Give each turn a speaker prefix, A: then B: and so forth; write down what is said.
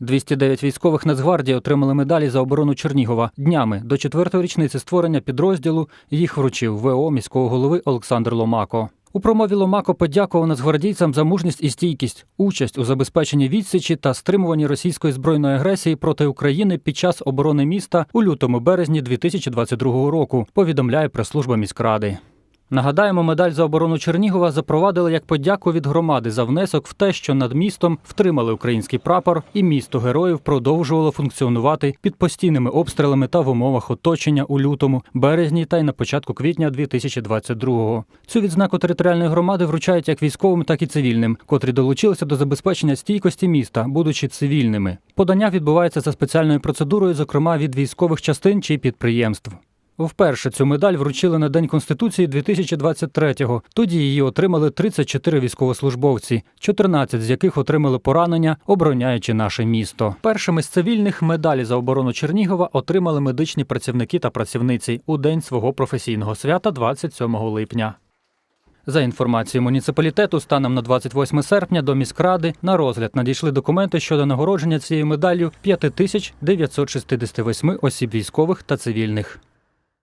A: 209 військових Нацгвардії отримали медалі за оборону Чернігова. Днями до четвертої річниці створення підрозділу їх вручив ВО міського голови Олександр Ломако. У промові Ломако подякував нацгвардійцям за мужність і стійкість, участь у забезпеченні відсічі та стримуванні російської збройної агресії проти України під час оборони міста у лютому березні 2022 року. Повідомляє прес-служба міськради. Нагадаємо, медаль за оборону Чернігова запровадили як подяку від громади за внесок в те, що над містом втримали український прапор, і місто героїв продовжувало функціонувати під постійними обстрілами та в умовах оточення у лютому, березні та й на початку квітня 2022-го. Цю відзнаку територіальної громади вручають як військовим, так і цивільним, котрі долучилися до забезпечення стійкості міста, будучи цивільними. Подання відбувається за спеціальною процедурою, зокрема від військових частин чи підприємств. Вперше цю медаль вручили на День Конституції 2023-го. Тоді її отримали 34 військовослужбовці, 14 з яких отримали поранення, обороняючи наше місто. Першими з цивільних медалі за оборону Чернігова отримали медичні працівники та працівниці у день свого професійного свята 27 липня. За інформацією муніципалітету, станом на 28 серпня до міськради на розгляд надійшли документи щодо нагородження цією медаллю 5968 осіб військових та цивільних.